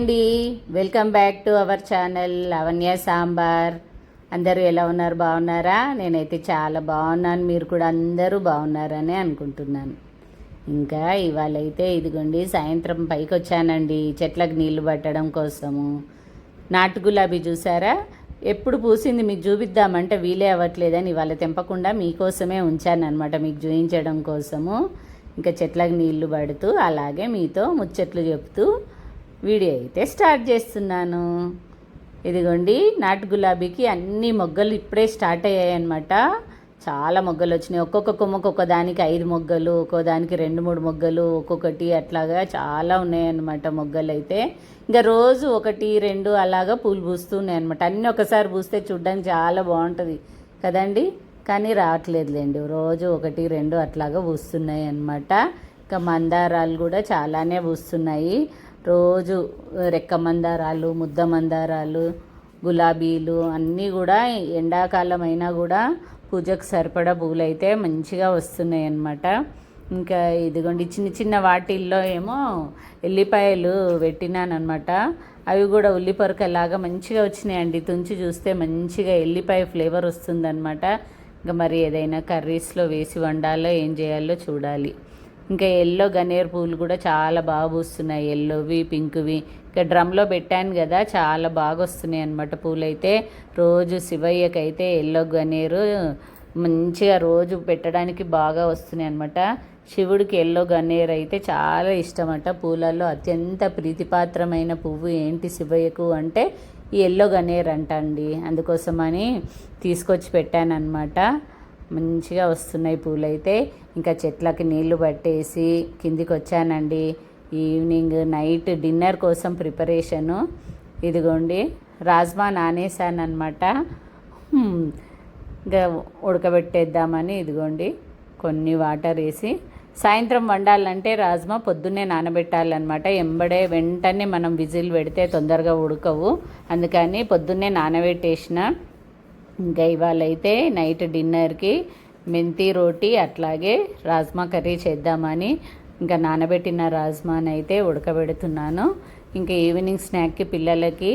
అండి. Welcome back to our channel Lavanya sambar అందరూ ఎలా ఉన్నారు? బాగున్నారా? నేనైతే చాలా బాగున్నాను. మీరు కూడా అందరూ బాగున్నారని అనుకుంటున్నాను. ఇంకా ఇవాళైతే ఇదిగోండి సాయంత్రం పైకి వచ్చానండి చెట్లకు నీళ్ళు పట్టడం కోసము. నాటు గులాబీ చూసారా? ఎప్పుడు పూసింది మీకు చూపిద్దామంటే వీలే అవ్వట్లేదని ఇవాళ తెంపకుండా మీకోసమే ఉంచాను అనమాట మీకు చూపించడం కోసము. ఇంకా చెట్లకు నీళ్ళు పడుతూ అలాగే మీతో ముచ్చట్లు చెప్తూ వీడియో అయితే స్టార్ట్ చేస్తున్నాను. ఇదిగోండి నాటు గులాబీకి అన్ని మొగ్గలు ఇప్పుడే స్టార్ట్ అయ్యాయి అనమాట చాలా మొగ్గలు వచ్చినాయి. ఒక్కొక్క కొమ్మకు ఒక్కొక్క దానికి ఐదు మొగ్గలు ఒక్కో దానికి రెండు మూడు మొగ్గలు ఒక్కొక్కటి అట్లాగా చాలా ఉన్నాయన్నమాట మొగ్గలు అయితే. ఇంకా రోజు ఒకటి రెండు అలాగా పూలు పూస్తున్నాయి అనమాట అన్నీ ఒకసారి పూస్తే చూడడానికి చాలా బాగుంటుంది కదండి? కానీ రావట్లేదులేండి. రోజు ఒకటి రెండు అట్లాగా పూస్తున్నాయి అన్నమాట. ఇంకా మందారాలు కూడా చాలానే పూస్తున్నాయి. రోజు రెక్క మందారాలు ముద్ద మందారాలు గులాబీలు అన్నీ కూడా ఎండాకాలం అయినా కూడా పూజకు సరిపడా పూలు అయితే మంచిగా వస్తున్నాయి అన్నమాట ఇంకా ఇదిగోండి చిన్న చిన్న వాటిల్లో ఏమో ఎల్లిపాయలు పెట్టినానమాట అవి కూడా ఉల్లిపొరకలాగా మంచిగా వచ్చినాయండి. తుంచి చూస్తే మంచిగా ఎల్లిపాయ ఫ్లేవర్ వస్తుందన్నమాట. ఇంకా మరి ఏదైనా కర్రీస్లో వేసి వండాలో ఏం చేయాలో చూడాలి. ఇంకా ఎల్లో గన్నేరు పూలు కూడా చాలా బాగా పూస్తున్నాయి. ఎల్లోవి పింక్వి ఇంకా డ్రమ్లో పెట్టాను కదా చాలా బాగా వస్తున్నాయి అనమాట పూలైతే. రోజు శివయ్యకైతే ఎల్లో గన్నేరు మంచిగా రోజు పెట్టడానికి బాగా వస్తున్నాయి అనమాట శివుడికి ఎల్లో గన్నేరు అయితే చాలా ఇష్టమట. పూలలో అత్యంత ప్రీతిపాత్రమైన పువ్వు ఏంటి శివయ్యకు అంటే ఈ ఎల్లో గన్నేరు అంట అండి. అందుకోసమని తీసుకొచ్చి పెట్టాను అనమాట మంచిగా వస్తున్నాయి పూలైతే. ఇంకా చెట్లకి నీళ్ళు పట్టేసి కిందికి వచ్చానండి ఈవినింగ్ నైట్ డిన్నర్ కోసం ప్రిపరేషను. ఇదిగోండి రాజ్మా నానేసాను అనమాట ఇంకా ఉడకబెట్టేద్దామని ఇదిగోండి కొన్ని వాటర్ వేసి. సాయంత్రం వండాలంటే రాజ్మా పొద్దున్నే నానబెట్టాలన్నమాట. ఎంబడే వెంటనే మనం విజిల్ పెడితే తొందరగా ఉడకవు. అందుకని పొద్దున్నే నానబెట్టేసిన. ఇంకా ఇవాళ అయితే నైట్ డిన్నర్కి మెంతి రోటీ అట్లాగే రాజ్మా కర్రీ చేద్దామని ఇంకా నానబెట్టిన రాజ్మాని అయితే ఉడకబెడుతున్నాను. ఇంకా ఈవినింగ్ స్నాక్కి పిల్లలకి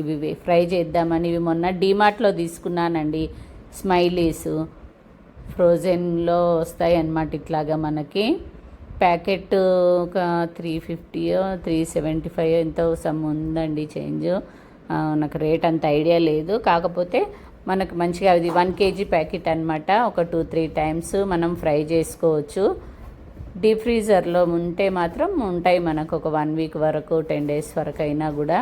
ఇవి ఫ్రై చేద్దామని ఇవి మొన్న డీమార్ట్లో తీసుకున్నానండి. స్మైలీస్ ఫ్రోజెన్లో వస్తాయి అన్నమాట ఇట్లాగా మనకి. ప్యాకెట్ ఒక త్రీ ఫిఫ్టీయో త్రీ సెవెంటీ ఫైవ్ ఎంతో సమ్ ఉందండి చేంజ్. నాకు రేట్ అంత ఐడియా లేదు. కాకపోతే మనకు మంచిగా అది వన్ కేజీ ప్యాకెట్ అనమాట ఒక టూ త్రీ టైమ్స్ మనం ఫ్రై చేసుకోవచ్చు. డీప్ ఫ్రీజర్లో ఉంటే మాత్రం ఉంటాయి మనకు ఒక వన్ వీక్ వరకు టెన్ డేస్ వరకు అయినా కూడా.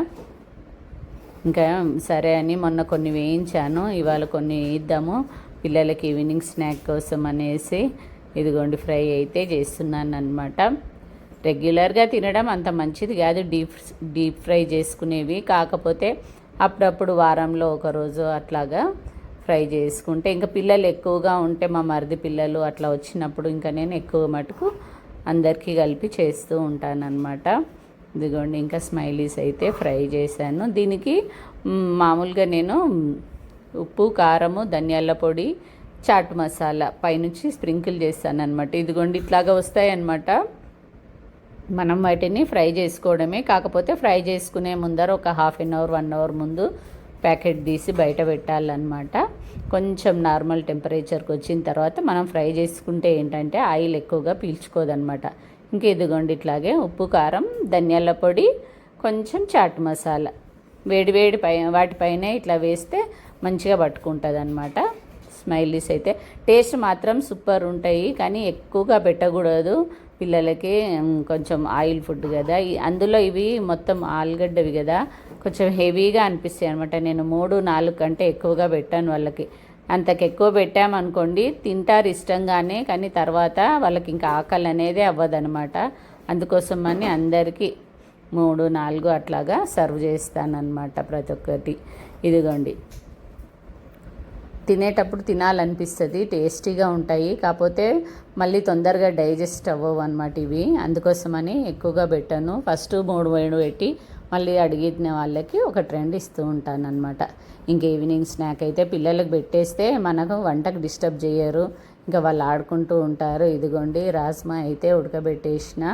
ఇంకా సరే అని మొన్న కొన్ని వేయించాను. ఇవాళ కొన్ని వేయిద్దాము. పిల్లలకి ఈవినింగ్ స్నాక్ కోసం అనేసి ఇదిగోండి ఫ్రై అయితే చేస్తున్నాను అనమాట రెగ్యులర్గా తినడం అంత మంచిది కాదు. డీప్ డీప్ ఫ్రై చేసుకునేవి. కాకపోతే అప్పుడప్పుడు వారంలో ఒకరోజు అట్లాగా ఫ్రై చేసుకుంటే ఇంకా పిల్లలు ఎక్కువగా ఉంటే మా మరిది పిల్లలు అట్లా వచ్చినప్పుడు ఇంకా నేను ఎక్కువ మటుకు అందరికీ కలిపి చేస్తూ ఉంటానన్నమాట. ఇదిగోండి ఇంకా స్మైలీస్ అయితే ఫ్రై చేశాను. దీనికి మామూలుగా నేను ఉప్పు కారము ధనియాల పొడి చాట్ మసాలా పైనుంచి స్ప్రింకిల్ చేస్తాను అనమాట ఇదిగోండి ఇట్లాగా వస్తాయన్నమాట. మనం వాటిని ఫ్రై చేసుకోవడమే. కాకపోతే ఫ్రై చేసుకునే ముందర ఒక half an hour one hour ముందు ప్యాకెట్ తీసి బయట పెట్టాలన్నమాట. కొంచెం నార్మల్ టెంపరేచర్కి వచ్చిన తర్వాత మనం ఫ్రై చేసుకుంటే ఏంటంటే ఆయిల్ ఎక్కువగా పీల్చుకోదనమాట ఇంక ఇదిగోండి ఇట్లాగే ఉప్పు కారం ధనియాల పొడి కొంచెం చాట్ మసాలా. వేడి వేడి పై వాటిపైన ఇట్లా వేస్తే మంచిగా పట్టుకుంటుంది అనమాట స్మైలీస్ అయితే. టేస్ట్ మాత్రం సూపర్ ఉంటాయి. కానీ ఎక్కువగా పెట్టకూడదు. పిల్లలకి కొంచెం ఆయిల్ ఫుడ్ కదా. అందులో ఇవి మొత్తం ఆలుగడ్డవి కదా. కొంచెం హెవీగా అనిపిస్తాయి అనమాట నేను మూడు నాలుగు కంటే ఎక్కువగా పెట్టాను వాళ్ళకి. అంతకు ఎక్కువ పెట్టామనుకోండి తింటారు ఇష్టంగానే కానీ తర్వాత వాళ్ళకి ఇంకా ఆకలి అనేది అవ్వదనమాట అందుకోసం అని అందరికీ మూడు నాలుగు అట్లాగా సర్వ్ చేస్తానన్నమాట ప్రతి ఒక్కటి. ఇదిగోండి. తినేటప్పుడు తినాలనిపిస్తుంది టేస్టీగా ఉంటాయి. కాకపోతే మళ్ళీ తొందరగా డైజెస్ట్ అవ్వవు అనమాట ఇవి. అందుకోసమని ఎక్కువగా పెట్టాను. ఫస్ట్ మూడు వేడు పెట్టి మళ్ళీ అడిగిన వాళ్ళకి ఒక ట్రెండ్ ఇస్తూ ఉంటాను అనమాట ఇంక ఈవినింగ్ స్నాక్ అయితే పిల్లలకు పెట్టేస్తే మనకు వంటకు డిస్టర్బ్ చేయరు. ఇంకా వాళ్ళు ఆడుకుంటూ ఉంటారు. ఇదిగోండి రాజ్మా అయితే ఉడకబెట్టేసిన.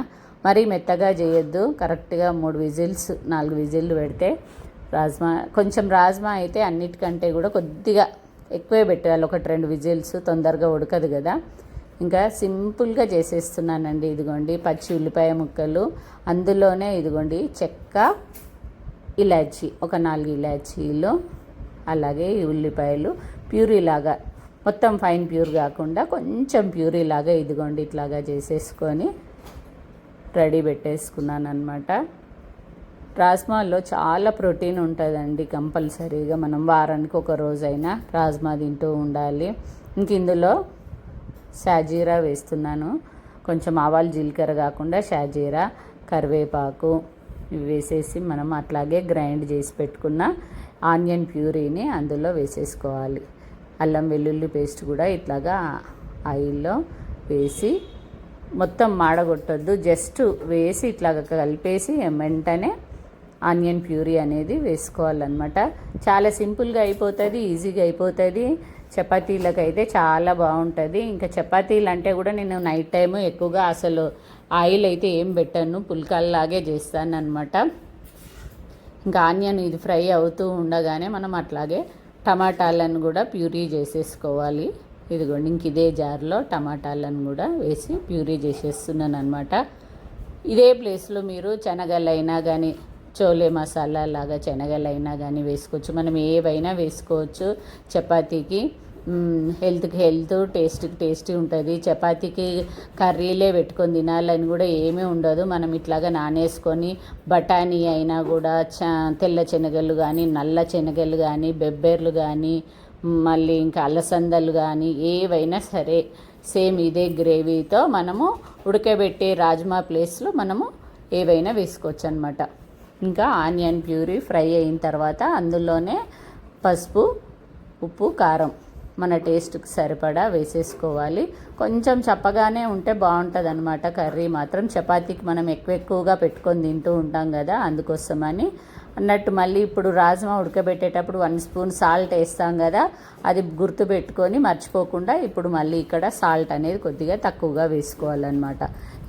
మరీ మెత్తగా చేయొద్దు. కరెక్ట్గా మూడు విజిల్స్ నాలుగు విజిల్లు పెడితే రాజ్మా కొంచెం రాజ్మా అయితే అన్నిటికంటే కూడా కొద్దిగా ఎక్కువే పెట్టాలి ఒకటి రెండు విజిల్స్ తొందరగా ఉడకదు కదా. ఇంకా సింపుల్గా చేసేస్తున్నానండి. ఇదిగోండి పచ్చి ఉల్లిపాయ ముక్కలు అందులోనే ఇదిగోండి చెక్క ఇలాచి ఒక నాలుగు ఇలాచీలు అలాగే ఈ ఉల్లిపాయలు ప్యూరీ లాగా మొత్తం ఫైన్ ప్యూర్ కాకుండా కొంచెం ప్యూరీ లాగా ఇదిగోండి ఇట్లాగా చేసేసుకొని రెడీ పెట్టేసుకున్నాను అనమాట రాజ్మాలో చాలా ప్రోటీన్ ఉంటుందండి కంపల్సరీగా. మనం వారానికి ఒక రోజైనా రాజ్మా తింటూ ఉండాలి. ఇంక ఇందులో షాజీరా వేస్తున్నాను. కొంచెం ఆవాలు జీలకర్ర కాకుండా షాజీరా కరివేపాకు ఇవి వేసేసి మనం అట్లాగే గ్రైండ్ చేసి పెట్టుకున్న ఆనియన్ ప్యూరీని అందులో వేసేసుకోవాలి. అల్లం వెల్లుల్లి పేస్ట్ కూడా ఇట్లాగా ఆయిల్లో వేసి మొత్తం మాడగొట్టొద్దు. జస్ట్ వేసి ఇట్లాగ కలిపేసి వెంటనే ఆనియన్ ప్యూరీ అనేది వేసుకోవాలన్నమాట. చాలా సింపుల్గా అయిపోతుంది ఈజీగా అయిపోతుంది. చపాతీలకు అయితే చాలా బాగుంటుంది. ఇంకా చపాతీలు అంటే కూడా నేను నైట్ టైం ఎక్కువగా అసలు ఆయిల్ అయితే ఏం పెట్టాను. పుల్కాల్లాగే చేస్తాను అనమాట ఇంకా ఆనియన్ ఇది ఫ్రై అవుతూ ఉండగానే మనం అట్లాగే టమాటాలను కూడా ప్యూరీ చేసేసుకోవాలి. ఇదిగోండి ఇంక ఇదే జార్లో టమాటాలను కూడా వేసి ప్యూరీ చేసేస్తున్నాను అనమాట ఇదే ప్లేస్లో మీరు శనగలైనా కానీ చోలే మసాలా లాగా శనగలైనా కానీ వేసుకోవచ్చు. మనం ఏవైనా వేసుకోవచ్చు. చపాతీకి హెల్త్కి హెల్త్ టేస్ట్కి టేస్టీ ఉంటుంది. చపాతీకి కర్రీలే పెట్టుకొని తినాలని కూడా ఏమీ ఉండదు. మనం ఇట్లాగా నానేసుకొని బఠానీ అయినా కూడా చ తెల్ల శనగలు కానీ నల్ల శనగలు కానీ బెబ్బెర్లు కానీ మళ్ళీ ఇంకా అలసందలు కానీ ఏవైనా సరే సేమ్ ఇదే గ్రేవీతో మనము ఉడకబెట్టే రాజ్మా ప్లేస్లో మనము ఏవైనా వేసుకోవచ్చు అనమాట ఇంకా ఆనియన్ ప్యూరీ ఫ్రై అయిన తర్వాత అందులోనే పసుపు ఉప్పు కారం మన టేస్ట్కి సరిపడా వేసేసుకోవాలి. కొంచెం చప్పగానే ఉంటే బాగుంటుంది అనమాట కర్రీ మాత్రం చపాతీకి మనం ఎక్కువ ఎక్కువగా పెట్టుకొని తింటూ ఉంటాం కదా అందుకోసమని అన్నట్టు మళ్ళీ ఇప్పుడు రాజ్మా ఉడకబెట్టేటప్పుడు వన్ స్పూన్ సాల్ట్ వేస్తాం కదా అది గుర్తు పెట్టుకొని మర్చిపోకుండా ఇప్పుడు మళ్ళీ ఇక్కడ సాల్ట్ అనేది కొద్దిగా తక్కువగా వేసుకోవాలన్నమాట.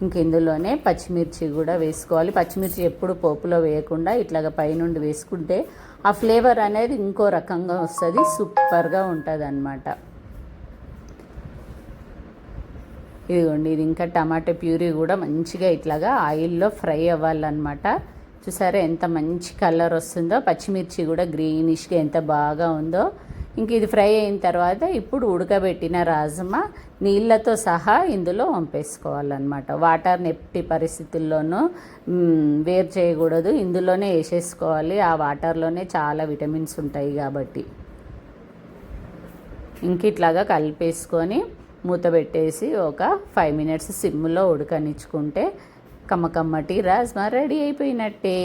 ఇంక ఇందులోనే పచ్చిమిర్చి కూడా వేసుకోవాలి. పచ్చిమిర్చి ఎప్పుడు పోపులో వేయకుండా ఇట్లాగ పైనుండి వేసుకుంటే ఆ ఫ్లేవర్ అనేది ఇంకో రకంగా వస్తుంది సూపర్గా ఉంటుంది అన్నమాట ఇదిగోండి ఇది ఇంకా టమాటా ప్యూరీ కూడా మంచిగా ఇట్లాగా ఆయిల్లో ఫ్రై అవ్వాలన్నమాట. చూసారా ఎంత మంచి కలర్ వస్తుందో పచ్చిమిర్చి కూడా గ్రీనిష్గా ఎంత బాగా ఉందో. ఇంక ఇది ఫ్రై అయిన తర్వాత ఇప్పుడు ఉడకబెట్టిన రాజమా నీళ్ళతో సహా ఇందులో వంపేసుకోవాలన్నమాట. వాటర్ని ఎట్టి పరిస్థితుల్లోనూ వేరు చేయకూడదు. ఇందులోనే వేసేసుకోవాలి. ఆ వాటర్లోనే చాలా విటమిన్స్ ఉంటాయి కాబట్టి. ఇంక ఇట్లాగా కలిపేసుకొని మూత పెట్టేసి ఒక ఫైవ్ మినిట్స్ సిమ్లో ఉడకనిచ్చుకుంటే కమ్మకమ్మటి రాజ్మా రెడీ అయిపోయినట్టే.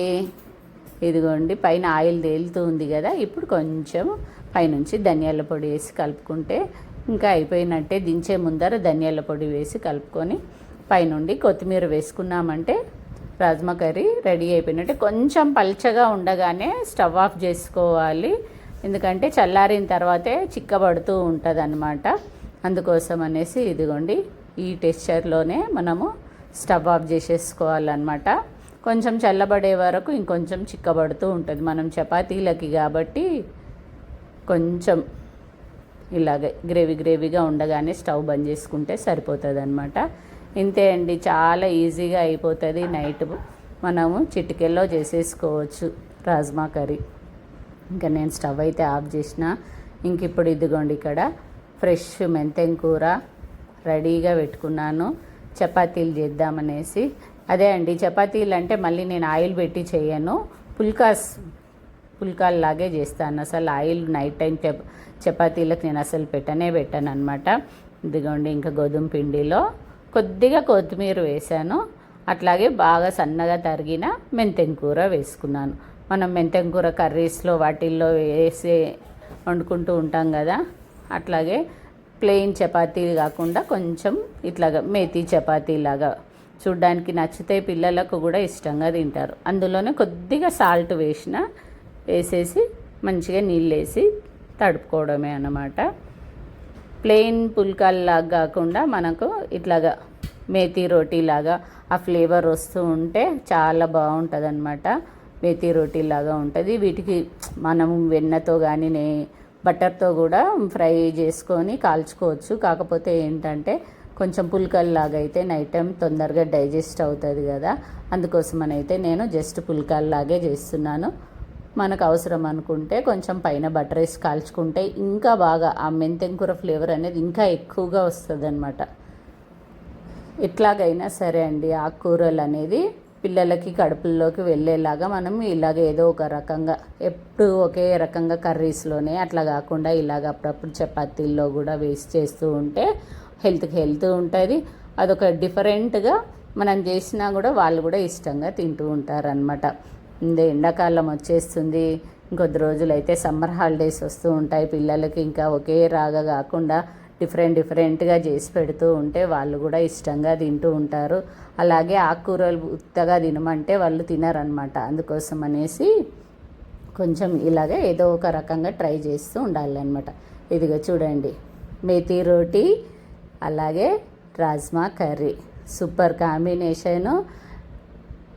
ఇదిగోండి పైన ఆయిల్ తేలుతూ ఉంది కదా ఇప్పుడు కొంచెం పైనుంచి ధనియాల పొడి వేసి కలుపుకుంటే ఇంకా అయిపోయినట్టే. దించే ముందర ధనియాల పొడి వేసి కలుపుకొని పైనుండి కొత్తిమీర వేసుకున్నామంటే రాజ్మా కర్రీ రెడీ అయిపోయినట్టే. కొంచెం పల్చగా ఉండగానే స్టవ్ ఆఫ్ చేసుకోవాలి. ఎందుకంటే చల్లారిన తర్వాతే చిక్కబడుతూ ఉంటుంది అనమాట అందుకోసం అనేసి ఇదిగోండి ఈ టెక్స్చర్లోనే మనము స్టవ్ ఆఫ్ చేసేసుకోవాలన్నమాట. కొంచెం చల్లబడే వరకు ఇంకొంచెం చిక్కబడుతూ ఉంటుంది. మనం చపాతీలకి కాబట్టి కొంచెం ఇలాగే గ్రేవీ గ్రేవీగా ఉండగానే స్టవ్ బంద్ చేసుకుంటే సరిపోతుంది అనమాట ఇంతే అండి. చాలా ఈజీగా అయిపోతుంది నైట్. మనము చిటికెల్లో చేసేసుకోవచ్చు రాజ్మా కర్రీ. ఇంకా నేను స్టవ్ అయితే ఆఫ్ చేసిన. ఇంక ఇప్పుడు ఇదిగోండి ఇక్కడ ఫ్రెష్ మెంతెం కూర రెడీగా పెట్టుకున్నాను. చపాతీలు చేద్దామనేసి. అదే అండి చపాతీలు అంటే మళ్ళీ నేను ఆయిల్ పెట్టి చేయను. పుల్కాస్ పుల్కాల్లాగే చేస్తాను. అసలు ఆయిల్ నైట్ టైం చప చపాతీలకు నేను అసలు పెట్టనే పెట్టాను అనమాట ఇదిగోండి ఇంకా గోధుమ పిండిలో కొద్దిగా కొత్తిమీర వేసాను అట్లాగే బాగా సన్నగా తరిగిన మెంతెం కూర వేసుకున్నాను. మనం మెంతెం కూర కర్రీస్లో వాటిల్లో వేసి వండుకుంటూ ఉంటాం కదా. అట్లాగే ప్లెయిన్ చపాతీ కాకుండా కొంచెం ఇట్లాగా మేతి చపాతీ లాగా చూడ్డానికి నచ్చితే పిల్లలకు కూడా ఇష్టంగా తింటారు. అందులోనే కొద్దిగా సాల్ట్ వేసిన వేసేసి మంచిగా నీళ్ళు వేసి తడుపుకోవడమే అన్నమాట. ప్లెయిన్ పుల్కాల్లాగా కాకుండా మనకు ఇట్లాగా మేతి రోటీలాగా ఆ ఫ్లేవర్ వస్తూ ఉంటే చాలా బాగుంటుంది అనమాట మేతి రోటీలాగా ఉంటుంది. వీటికి మనం వెన్నతో కానీ నే బటర్తో కూడా ఫ్రై చేసుకొని కాల్చుకోవచ్చు. కాకపోతే ఏంటంటే కొంచెం పుల్కల్లాగా అయితే నైట్ టైం తొందరగా డైజెస్ట్ అవుతుంది కదా. అందుకోసమనైతే నేను జస్ట్ పుల్కల్లాగే చేస్తున్నాను. మనకు అవసరం అనుకుంటే కొంచెం పైన బటర్ వేసి కాల్చుకుంటే ఇంకా బాగా ఆ మెంతెంకూర ఫ్లేవర్ అనేది ఇంకా ఎక్కువగా వస్తుంది అనమాట ఎట్లాగైనా సరే అండి ఆకుకూరలు అనేది పిల్లలకి కడుపుల్లోకి వెళ్ళేలాగా మనం ఇలాగ ఏదో ఒక రకంగా ఎప్పుడు ఒకే రకంగా కర్రీస్లోనే అట్లా కాకుండా ఇలాగ అప్పుడప్పుడు చపాతీల్లో కూడా వేస్ట్ చేస్తూ ఉంటే హెల్త్కి హెల్త్ ఉంటుంది. అదొక డిఫరెంట్గా మనం చేసినా కూడా వాళ్ళు కూడా ఇష్టంగా తింటూ ఉంటారనమాట ఇందే ఎండాకాలం వచ్చేస్తుంది ఇంకొద్ది రోజులు అయితే సమ్మర్ హాలిడేస్ వస్తూ ఉంటాయి పిల్లలకి ఇంకా ఒకే రాగా కాకుండా డిఫరెంట్ డిఫరెంట్గా చేసి పెడుతూ ఉంటే వాళ్ళు కూడా ఇష్టంగా తింటూ ఉంటారు. అలాగే ఆకుకూరలు ఉత్తగా తినమంటే వాళ్ళు తినరనమాట అందుకోసం అనేసి కొంచెం ఇలాగే ఏదో ఒక రకంగా ట్రై చేస్తూ ఉండాలన్నమాట. ఇదిగో చూడండి. మేతి రోటీ అలాగే రాజ్మా కర్రీ. Super combination.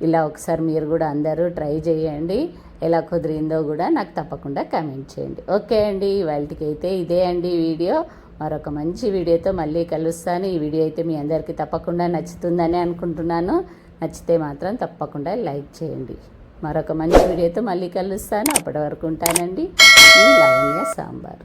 ఇలా ఒకసారి మీరు కూడా అందరూ ట్రై చేయండి. ఎలా కుదిరిందో కూడా నాకు తప్పకుండా కామెంట్ చేయండి. ఓకే అండి. వాళ్ళకి అయితే ఇదే అండి వీడియో. మరొక మంచి వీడియోతో మళ్ళీ కలుస్తాను. ఈ వీడియో అయితే మీ అందరికీ తప్పకుండా నచ్చుతుందని అనుకుంటున్నాను. నచ్చితే మాత్రం తప్పకుండా లైక్ చేయండి. మరొక మంచి వీడియోతో మళ్ళీ కలుస్తాను. అప్పటి వరకు ఉంటానండి. ఈ లావణ్య సాంబార్.